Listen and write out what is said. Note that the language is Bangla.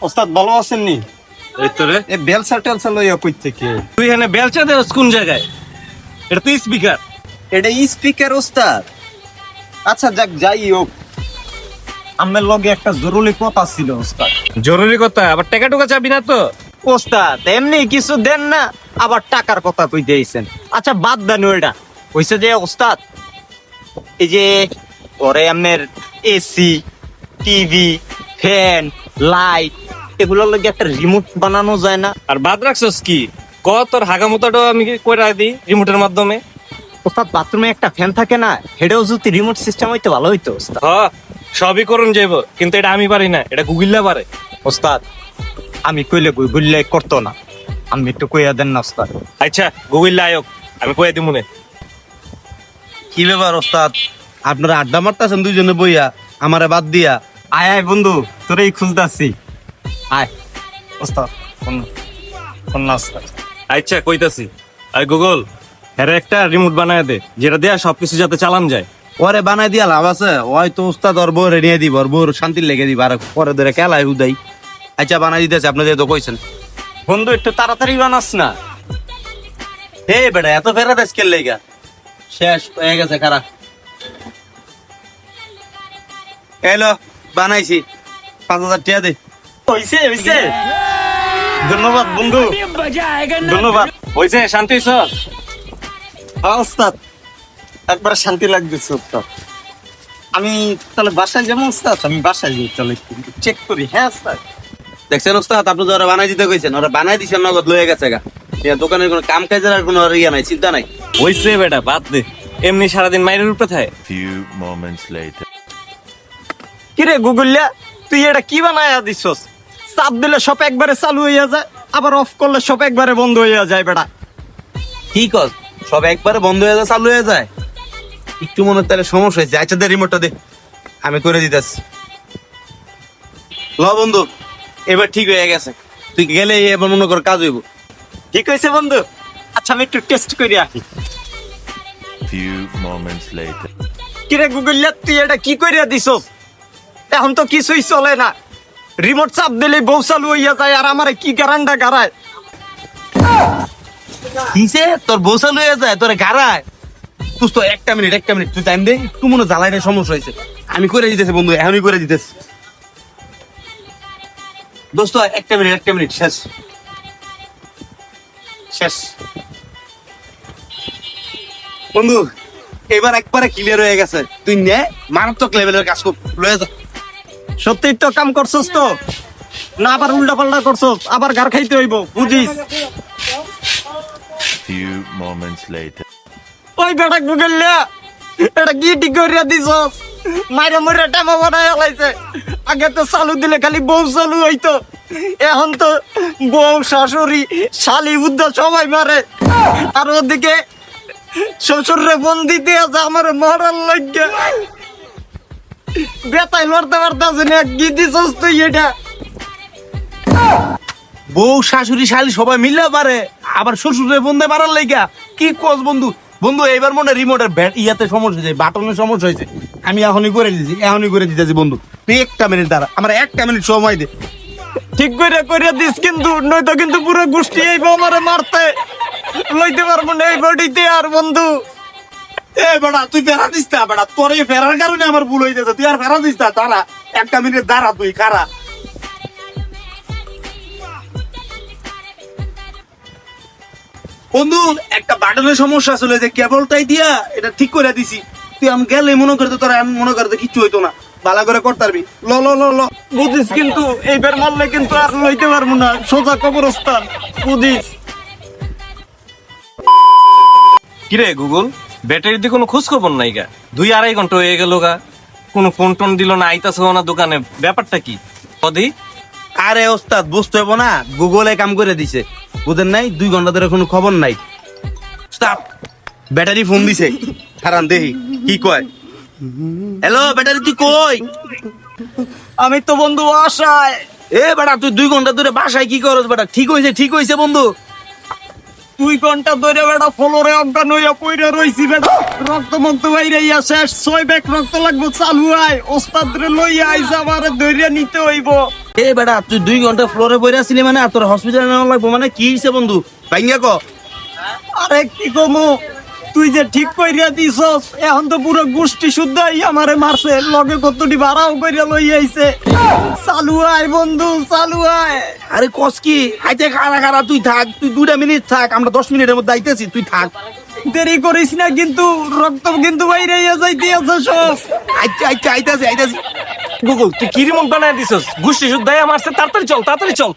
ওস্তাদ ভালো আছেন নি? এই তো রে। এ বেলসা টেলসা লইয়া কই থেকে তুই এখানে বেলচা দেওয়াস কোন জায়গায়? এটা তুই স্পিকার। এটা স্পিকার ওস্তাদ। আচ্ছা যাক যাই হোক। আমার লগে একটা জরুরি কথা ছিল ওস্তাদ। জরুরি কথা? আবার টাকা টুকা চাবি না তো? ওস্তাদ এমনি কিছু দেন না আবার টাকার কথা কই দিয়েছেন আচ্ছা বাদ দেন ওইটা। হইছে যে ওস্তাদ এই যে ঘরে আপনার এসি টিভি ফ্যান লাইট এগুলোর লগে একটা রিমোট বানানো যায় না। আর বাদ রাখছস কি? ক তোর হাগামোতাটা আমি কইরা দিই রিমোটের মাধ্যমে। ওস্তাদ বাথরুমে একটা ফ্যান থাকে না হেডেও যদি রিমোট সিস্টেম হইতে ভালো হইতো ওস্তাদ। হ সবই করুন যাইব কিন্তু এটা আমি পারি না এটা গুগিল্লা পারে। ওস্তাদ আমি কইলে গুগলে করতো না। আমি একটু কইয়া দেন না ওস্তাদ। আচ্ছা গুগিল্লা আয়োগ আমি কইয়া দিব মনে কি ব্যাপার ওস্তাদ? আপনারা আড্ডা মারতেছেন দুইজনে বইয়া আমারে বাদ দিয়া। আয় আয় বন্ধু তোরেই খুঁজতাছি। আয়। ওস্তাদ ফোন ফোন না আচ্ছা কইতাছি। আই গুগল হ্যাঁ একটা রিমোট বানায় দে যেটা দেয়া সবকিছু যাতে চালান যায়। ওরে বানাই দিয়া লাভ আছে। ওই তো উস্তাদ ওর বউরে নিয়ে দিব ওর বউর শান্তির লেগে দিব আর পরে ধরে কেলাই হুদাই। আচ্ছা বানাই দিতেছে আপনি যেহেতু কইছেন। বন্ধু একটু তাড়াতাড়ি বানাস না। হে বেটা এত ফেরা দেশ কেল লেগা। শেষ হয়ে গেছে খারা। এলো বানাইছি। পাঁচ হাজার টিয়া দে। হইছে হইছে। ধন্যবাদ বন্ধু। ধন্যবাদ। হইছে শান্তি স্যার। হ্যাঁ, ওস্তাদ একবার শান্তি লাগতেছে ওস্তাদ আমি তাহলে বাসায় ওস্তাদ? আমি বাসায় যাই তাহলে চেক করি। হ্যাঁ ওস্তাদ দেখছেন ওস্তাদ? আপনি ওরা বানাই দিতে কইছেন ওরা বানাই দিছেন নগদ লয়ে গেছে গা। দোকানের কোনো কাম কাজের আর কোনো ইয়া নাই চিন্তা নাই। হইছে বেটা বাদ দে। এমনি সারাদিন মাইরের উপরে থাকে। Few moments later. কিরে গুগলিয়া তুই এটা কি বানায়া দিছস? চাপ দিলে সব একবারে চালু হইয়া যায় আবার অফ করলে সব একবারে বন্ধ হইয়া যায় বেটা। কি কর সব একবারে বন্ধ হয়ে যায় চালু হয়ে যায়? একটু মনে হয় তাহলে সমস্যা হয়েছে। আচ্ছা দে রিমোটটা দে। আমি করে দিতেছি। ল বন্ধু এবার ঠিক হয়ে গেছে। তুই গেলে এবার মনে কর কাজ হইব। ঠিক হয়েছে বন্ধু? আচ্ছা আমি একটু টেস্ট করি আসি। Few moments later. কিরে গুগলিয়া তুই এটা কি করিয়া দিছস? এখন তো কিছুই চলে না। রিমোট চাপ দিলে বউ চালু হইয়া যায় আর আমারে কি গারান্ডা গারায় কিসে তোর বউ চালু যায়, তোরে গাড়ায়? তুই তো একটা মিনিট একটা মিনিট, তুই টাইম দে, একটু মনে জ্বালাইটা সমস্যা হয়েছে আমি করে দিতেছি বন্ধু, এখনই করে দিতেছি। দোস্ত, একটা মিনিট একটা মিনিট, শেষ। শেষ। বন্ধু, এবার একবারে ক্লিয়ার হয়ে গেছে। তুই নে, মারাত্মক লেভেলের কাজ কর, লয়ে যা। সত্যি তো কাম করছস তো? না আবার উল্টা পাল্টা করছস আবার গার খাইতে হইব বুঝিস? Few moments later. ওই বেটা গুগলিয়া এটা কি ঠিক করিয়া দিছস? মাইরা মরে টামা বানায় লাইছে। আগে তো চালু দিলে খালি বউ চালু হইতো। এখন তো বউ শাশুড়ি শালি বুদ্ধ সবাই মারে। আর ওদিকে শ্বশুরে ফোন দিতে আছে আমার মরার লাগে বেতাই লড়তে পারতাছে না কি দিছস তুই এটা। বউ শাশুড়ি শালি সবাই মিলে পারে আবার শ্বশুরের বন্ধে মারার লাইগা কি কোস বন্ধু? বন্ধু এইবার মনে রিমোটের ব্যাট ইয়াতে সমস্যা হয়েছে বাটনের সমস্যা হয়েছে। আমি এখনই করে দিছি এখনই করে দিতেছি বন্ধু। তুই একটা মিনিট দাঁড়া আমার একটা মিনিট সময় দে। ঠিক করে করে দিস কিন্তু নয়তো কিন্তু পুরো গোষ্ঠী এই আমারে মারতে। লইতে পারব না এই বডিতে আর বন্ধু। এ বেটা, তুই ফেরা দিস না বেটা, তোর ফেরার কারণে আমার ভুল কারা বন্ধু, একটা বাটনের সমস্যা ছিল যে কেবলটাই দিয়া এটা ঠিক করে দিছি। তুই আমি গেলে মনে করতে তোর আমি মনে করতে কিচ্ছু হইতো না। ভালো করে করতে পারবি। ল ল ল ল। বুঝিস কিন্তু, এইবার মারলে কিন্তু আর লইতে পারব না। সোজা কবরস্থান, বুঝিস। কিরে, গুগল? ব্যাটারির দিয়ে কোনো খোঁজ খবর নাই গা। দুই আড়াই ঘণ্টা হয়ে গেল গা। কোনো ফোন টোন দিল না আইতাছে না দোকানে। ব্যাপারটা কি? কদি আরে ওস্তাদ বুঝতে হব না গুগলে কাম করে দিছে। বুঝেন নাই দুই ঘণ্টা ধরে কোনো খবর নাই। ব্যাটারি ফোন দিছে। হারান দেহি কি কয়? হ্যালো ব্যাটারি তুই কই? আমি তো বন্ধু আশায় এ বেটা তুই দুই ঘণ্টা ধরে বাসায় কি করস বেটা? ঠিক হয়েছে ঠিক হয়েছে বন্ধু। দুই ঘণ্টা ধরে বেটা ফলরে অজ্ঞান হইয়া পইরা রইছি বেটা। রক্ত মক্ত বাইরে ইয়া শেষ। ছয় ব্যাগ রক্ত লাগবো চালু আয়। ওস্তাদ রে লইয়া আইস আমারে ধরিয়া নিতে হইব। এ বেটা তুই দুই ঘণ্টা ফ্লোরে বইরা আসলি মানে আর তোর হসপিটালে নেওয়া লাগবো? মানে কি হইছে বন্ধু? ভাইয়া ক। আরে কি কমু? তুই যে ঠিক কইরা দিছস এখন তো পুরো গোষ্ঠী শুদ্ধই আমারে মারছে। লগে কতটি ভাড়াও কইরা লই আইছে। চালু আয় বন্ধু চালু আয়। আরে কস কি? আইতে খারা খারা তুই থাক তুই দুটা মিনিট থাক আমরা দশ মিনিটের মধ্যে আইতেছি তুই থাক। দেরি করিস না কিন্তু রক্ত কিন্তু বাইরে যাইতে আছে সব আইতে আইতে আইতেছি আইতেছি। গুগল তুই কি রিমোট বানায় দিছস? গুষ্টি শুদ্ধাই মারছে তাড়াতাড়ি চল তাড়াতাড়ি চল।